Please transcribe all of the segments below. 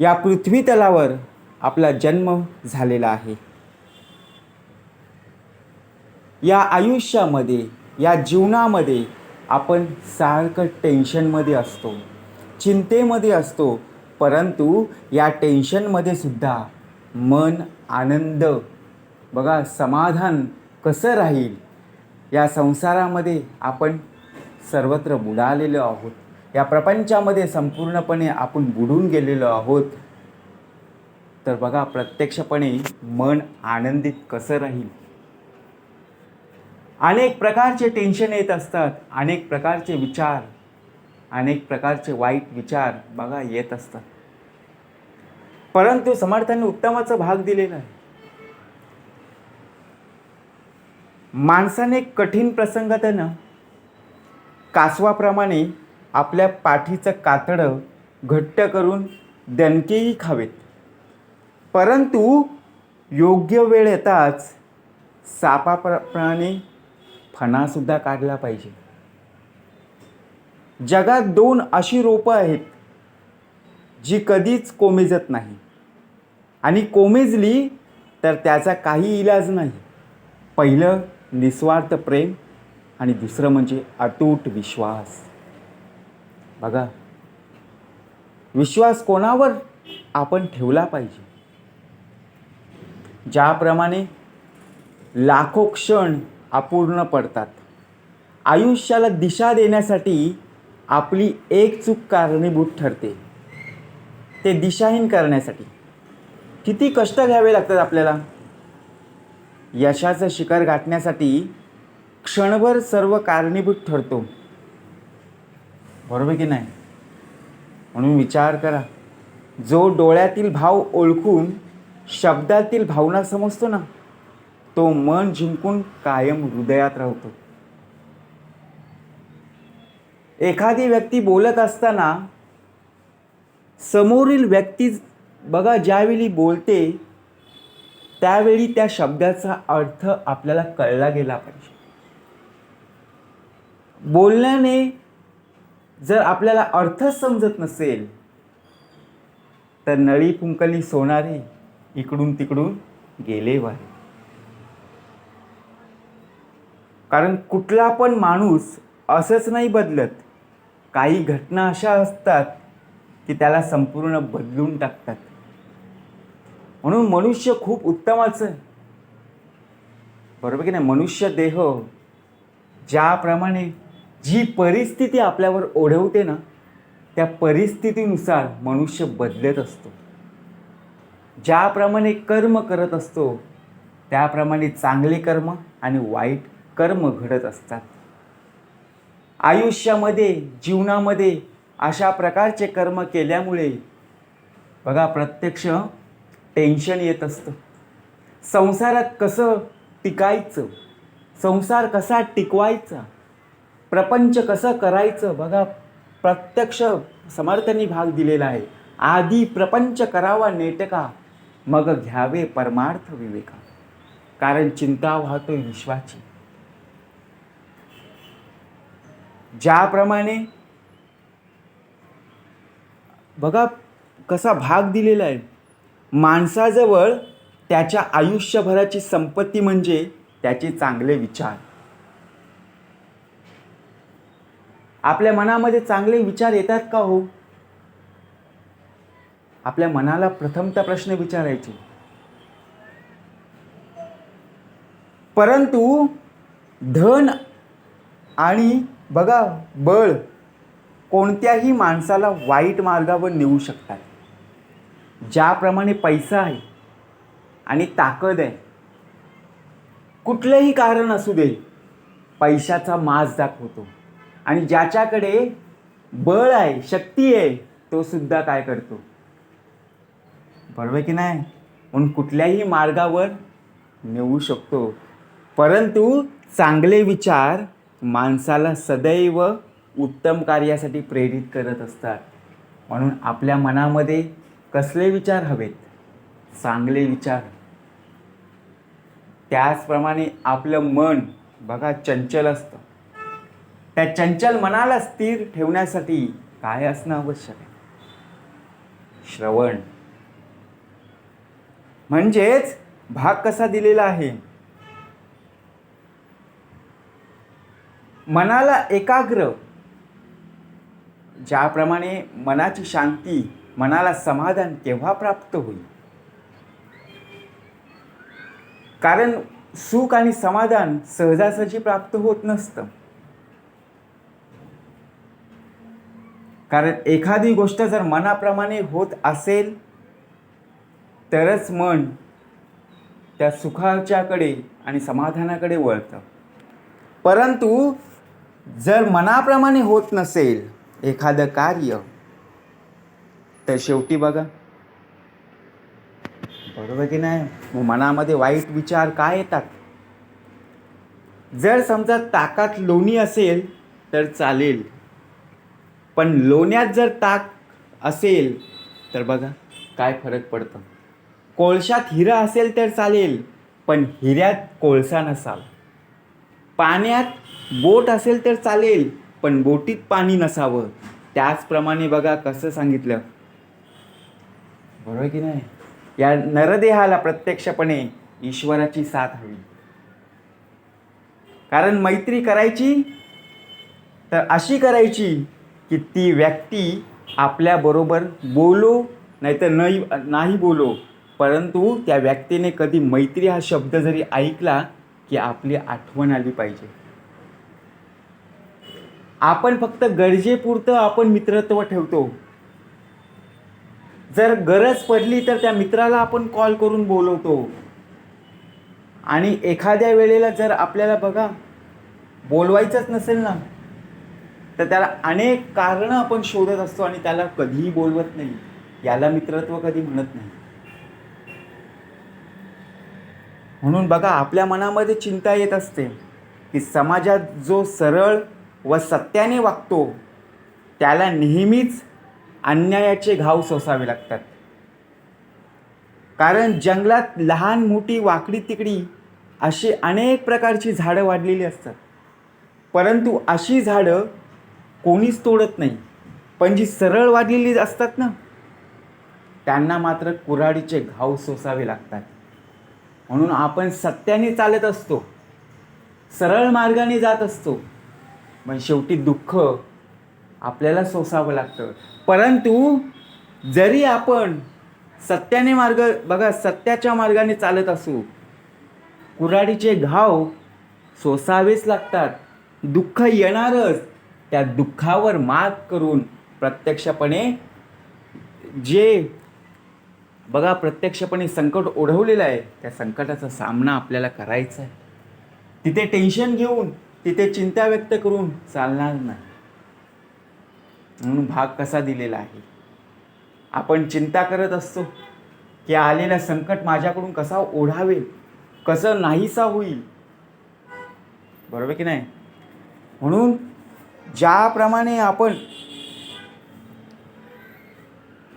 या पृथ्वी तलावर आपला जन्म झालेला आहे. या आयुष्यामध्ये या जीवनामध्ये आपण सारखं टेन्शनमध्ये असतो चिंतेमध्ये असतो परंतु या टेन्शनमध्ये सुद्धा मन आनंद बघा समाधान कसं राहील या संसारामध्ये आपण सर्वत्र बुडालेलो आहोत. या प्रपंचामध्ये संपूर्णपणे आपण बुडून गेलेलो आहोत. तर बघा प्रत्यक्षपणे मन आनंदित कसं राहील? अनेक प्रकारचे टेन्शन येत असतात अनेक प्रकारचे विचार अनेक प्रकारचे वाईट विचार बघा येत असतात. परंतु समर्थांनी उत्तमाचा भाग दिलेला आहे. माणसाने कठीण प्रसंगात ना कासवाप्रमाणे आपल्या पाठीचं कातडं घट्ट करून दणकेही खावेत. परंतु योग्य वेळ येताच सापाप्रमाणे फणासुद्धा काढला पाहिजे. जगात दोन अशी रोपं आहेत जी कधीच कोमेजत नाही. आणि कोमेजली तर त्याचा काही इलाज नाही. पहिलं निस्वार्थ प्रेम आणि दुसरं म्हणजे अतूट विश्वास. बघा विश्वास कोणावर आपण ठेवला पाहिजे? ज्याप्रमाणे लाखो क्षण अपूर्ण पडतात. आयुष्याला दिशा देण्यासाठी आपली एक चूक कारणीभूत ठरते. ते दिशाहीन करण्यासाठी. किती कष्ट घ्यावे लागतात आपल्याला? यशाचं शिखर गाठण्यासाठी क्षणभर सर्व कारणीभूत ठरतो. बरोबर की नाही? म्हणून विचार करा. जो डोळ्यातील भाव ओळखून शब्दातील भावना समजतो ना तो मन जिंकून कायम हृदयात राहतो. एखादी व्यक्ती बोलत असताना समोरील व्यक्ती बघा ज्यावेळी बोलते त्यावेळी त्या शब्दाचा अर्थ आपल्याला कळला गेला पाहिजे. बोलण्याने जर आपल्याला अर्थच समजत नसेल तर नळी पुंकली सोनारे इकडून तिकडून गेले वारे. कारण कुठला पण माणूस असंच नाही बदलत. काही घटना अशा असतात की त्याला संपूर्ण बदलून टाकतात. म्हणून मनुष्य खूप उत्तमाचं आहे. बरोबर की नाही? मनुष्य देह ज्याप्रमाणे जी परिस्थिती आपल्यावर ओढवते ना त्या परिस्थितीनुसार मनुष्य बदलत असतो. ज्याप्रमाणे कर्म करत असतो त्याप्रमाणे चांगले कर्म आणि वाईट कर्म घडत असतात. आयुष्यामध्ये जीवनामध्ये अशा प्रकारचे कर्म केल्यामुळे बघा प्रत्यक्ष टेन्शन येत असतं. संसारात कसं टिकायचं? संसार कसा टिकवायचा? प्रपंच कसं करायचं बघा. प्रत्यक्ष समर्थांनी भाग दिलेला आहे. आधी प्रपंच करावा नेटका मग घ्यावे परमार्थ विवेका. कारण चिंता वाहतोय विश्वाची. ज्याप्रमाणे बघा कसा भाग दिलेला आहे. माणसाजवळ त्याच्या आयुष्यभराची संपत्ती म्हणजे त्याचे चांगले विचार. आपल्या मनामध्ये चांगले विचार येतात का हो? आपल्या मनाला प्रथमता प्रश्न विचारायचे. परंतु धन आणि बघा बळ कोणत्याही माणसाला वाईट मार्गावर नेऊ शकतात. ज्याप्रमाणे पैसा आहे आणि ताकद आहे कुठलंही कारण असू दे पैशाचा माज दाखवतो. आणि ज्याच्याकडे बळ आहे शक्ती आहे तो सुद्धा काय करतो? बरोबर की नाही? म्हणून कुठल्याही मार्गावर नेऊ शकतो. परंतु चांगले विचार माणसाला सदैव उत्तम कार्यासाठी प्रेरित करत असतात. म्हणून आपल्या मनामध्ये कसले विचार हवेत? चांगले विचार. त्याचप्रमाणे आपलं मन बघा चंचल असतं. त्या चंचल मनाला स्थिर ठेवण्यासाठी काय असणं आवश्यक आहे? श्रवण. म्हणजेच भाग कसा दिलेला आहे? मनाला एकाग्र. ज्याप्रमाणे मनाची शांती मनाला समाधान केव्हा प्राप्त होईल? कारण सुख आणि समाधान सहजासहजी प्राप्त होत नसतं. कारण एखादी गोष्ट जर मनाप्रमाणे होत असेल तरच मन त्या सुखाच्याकडे आणि समाधानाकडे वळतं. परंतु जर मनाप्रमाणे होत नसेल एखादं कार्य तर शेवटी बघा. बरोबर की नाही? मग मनामध्ये वाईट विचार काय येतात? जर समजा ताकात लोणी असेल तर चालेल. पण लोण्यात जर ताक असेल तर बघा. काय फरक पडतं? कोळशात हिरा असेल तर चालेल पण हिऱ्यात कोळसा नसावा पाण्यात बोट असेल तर चालेल पण बोटीत पाणी नसावं. त्याचप्रमाणे बघा कसं सांगितलं. बरोबर की नाही? या नरदेहाला प्रत्यक्षपणे ईश्वराची साथ हवी. कारण मैत्री करायची तर अशी करायची की ती व्यक्ती आपल्याबरोबर बोलो नाहीतर नाही नाही बोलो. परंतु त्या व्यक्तीने कधी मैत्री हा शब्द जरी ऐकला की आपली आठवण आली पाहिजे. आपण फक्त गरजेपुरतं आपण मित्रत्व ठेवतो. जर गरज पडली तर त्या मित्राला आपण कॉल करून बोलवतो. आणि एखाद्या वेळेला जर आपल्याला बघा बोलवायचंच नसेल ना. तर त्याला अनेक कारणं आपण शोधत असतो आणि त्याला कधीही बोलवत नाही. याला मित्रत्व कधी म्हणत नाही. म्हणून बघा आपल्या मनामध्ये चिंता येत असते की समाजात जो सरळ व सत्याने वागतो त्याला नेहमीच अन्यायाचे घाव सोसावे लागतात. कारण जंगलात लहान मोठी वाकडी तिकडी अशी अनेक प्रकारची झाडं वाढलेली असतात. परंतु अशी झाडं कोणीच तोडत नाही. पण जी सरळ वाढलेली असतात ना त्यांना मात्र कुऱ्हाडीचे घाव सोसावे लागतात. म्हणून आपण सत्याने चालत असतो सरळ मार्गाने जात असतो पण शेवटी दुःख आपल्याला सोसावं लागतं. परंतु जरी आपण सत्याने मार्ग बघा सत्याच्या मार्गाने चालत असू कुऱ्हाडीचे घाव सोसावेच लागतात. दुःख येणारच. त्या दुःखावर मात करून प्रत्यक्षपणे जे बघा प्रत्यक्षपणे संकट ओढवलेलं आहे त्या संकटाचा सामना आपल्याला करायचा आहे. तिथे टेन्शन घेऊन तिथे चिंता व्यक्त करून चालणार नाही. म्हणून भाग कसा दिलेला आहे? आपण चिंता करत असतो की आलेला संकट माझ्याकडून कसा ओढावे कसं नाहीसा होईल? बरोबर की नाही? म्हणून ज्याप्रमाणे आपण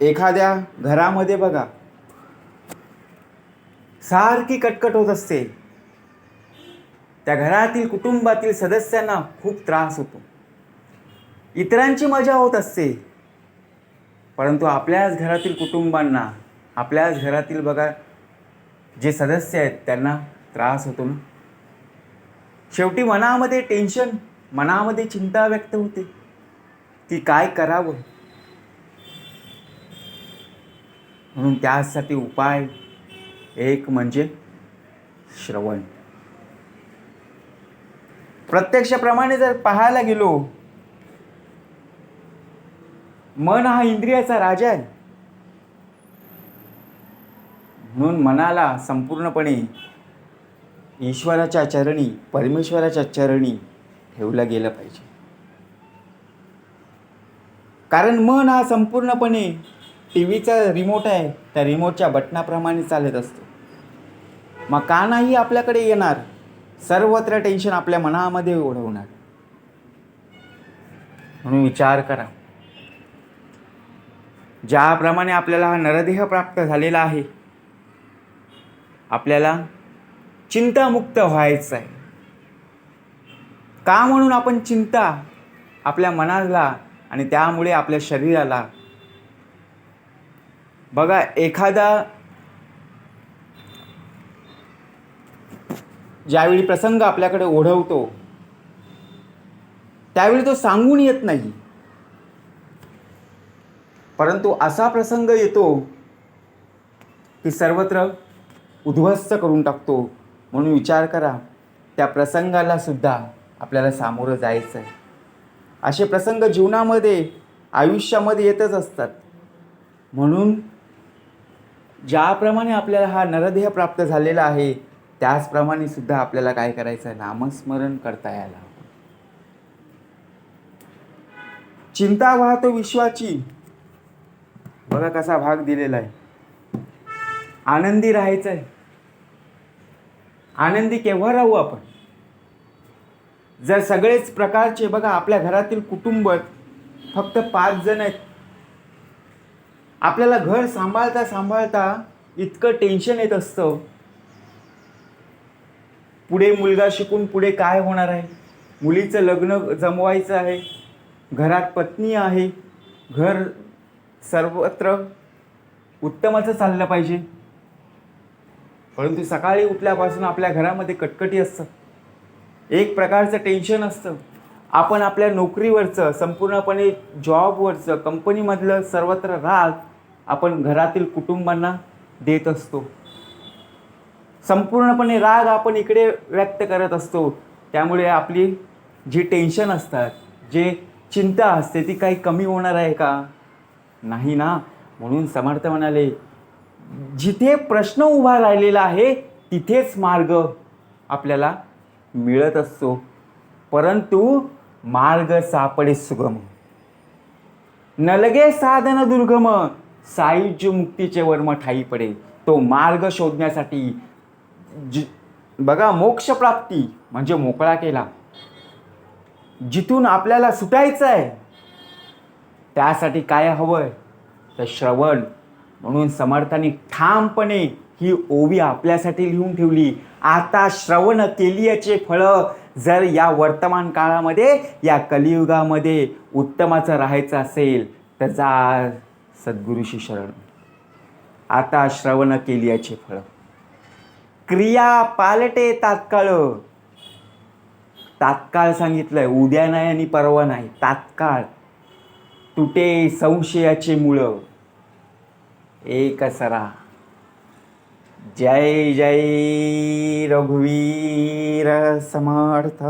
एखाद्या घरामध्ये बघा सारखी कटकट होत असते. त्या घरातील कुटुंबातील सदस्यांना खूप त्रास होतो. इतरांची मजा होत असते. परंतु आपल्याच घरातील कुटुंबांना आपल्याच घरातील बघा जे सदस्य आहेत त्यांना त्रास होतो ना. शेवटी मनामध्ये टेन्शन मनामध्ये चिंता व्यक्त होते की काय करावं? म्हणून त्यासाठी उपाय एक म्हणजे श्रवण. प्रत्यक्षप्रमाणे जर पाहायला गेलो मन हा इंद्रियाचा राजा आहे. म्हणून मनाला संपूर्णपणे ईश्वराच्या चरणी परमेश्वराच्या चरणी ठेवलं गेलं पाहिजे. कारण मन हा संपूर्णपणे टी व्हीचा रिमोट आहे. त्या रिमोटच्या बटनाप्रमाणे चालत असतो. मग का नाही आपल्याकडे येणार? सर्वत्र टेन्शन आपल्या मनामध्ये ओढवणार. म्हणून विचार करा. ज्याप्रमाणे आपल्याला हा नरदेह प्राप्त झालेला आहे आपल्याला चिंतामुक्त व्हायचं आहे का म्हणून आपण चिंता आपल्या मनाला आणि त्यामुळे आपल्या शरीराला? बघा एखादा ज्यावेळी प्रसंग आपल्याकडे ओढवतो त्यावेळी तो सांगून येत नाही. परंतु असा प्रसंग येतो की सर्वत्र उद्ध्वस्त करून टाकतो. म्हणून विचार करा त्या प्रसंगाला सुद्धा आपल्याला सामोरं जायचं आहे असे प्रसंग जीवनामध्ये आयुष्यामध्ये येतच असतात. म्हणून ज्याप्रमाणे आपल्याला हा नरदेह प्राप्त झालेला आहे त्याचप्रमाणे सुद्धा आपल्याला काय करायचं आहे नामस्मरण करता यायला हवं. चिंता वाहतो विश्वाची. बघा कसा भाग दिलेला आहे. आनंदी राहायचं आहे आनंदी केव्हा राहू आपण? जर सगळेच प्रकारचे बघा आपल्या घरातील कुटुंब फक्त पाच जण आहेत. आपल्याला घर सांभाळता सांभाळता इतकं टेन्शन येत असतं. पुढे मुलगा शिकून पुढे काय होणार आहे? मुलीचं लग्न जमवायचं आहे घरात पत्नी आहे घर सर्वत्र उत्तमाचं चाललं पाहिजे. परंतु सकाळी उठल्यापासून आपल्या घरामध्ये कटकटी असतं. एक प्रकारचं टेन्शन असतं. आपण आपल्या नोकरीवरचं संपूर्णपणे जॉबवरचं कंपनीमधलं सर्वत्र राग आपण घरातील कुटुंबांना देत असतो. संपूर्णपणे राग आपण इकडे व्यक्त करत असतो. त्यामुळे आपली जी टेन्शन असतात जे चिंता असते ती काही कमी होणार आहे का? नाही ना. म्हणून समर्थ म्हणाले जिथे प्रश्न उभा राहिलेला आहे तिथेच मार्ग आपल्याला मिळत असतो परंतु मार्ग सापडे सुगम. न लगे साधन दुर्गम साईज मुक्तीचे वर्म ठाई पडे. तो मार्ग शोधण्यासाठी जि बघा मोक्षप्राप्ती म्हणजे मोकळा केला. जिथून आपल्याला सुटायचं आहे त्यासाठी काय हवंय? तर श्रवण. म्हणून समर्थाने ठामपणे ही ओवी आपल्यासाठी लिहून ठेवली. आता श्रवण केलियाचे फळं जर या वर्तमान काळामध्ये या कलियुगामध्ये उत्तमाचं राहायचं असेल तर जा सद्गुरुशी शरण. आता श्रवण केलियाचे फळं. क्रिया पालटे तात्काळ. तात्काळ सांगितलंय उद्या नाही आणि परवा नाही तात्काळ. तुटे संशयाचे मुळं. एक सरा. जय जय रघुवीर समर्थ।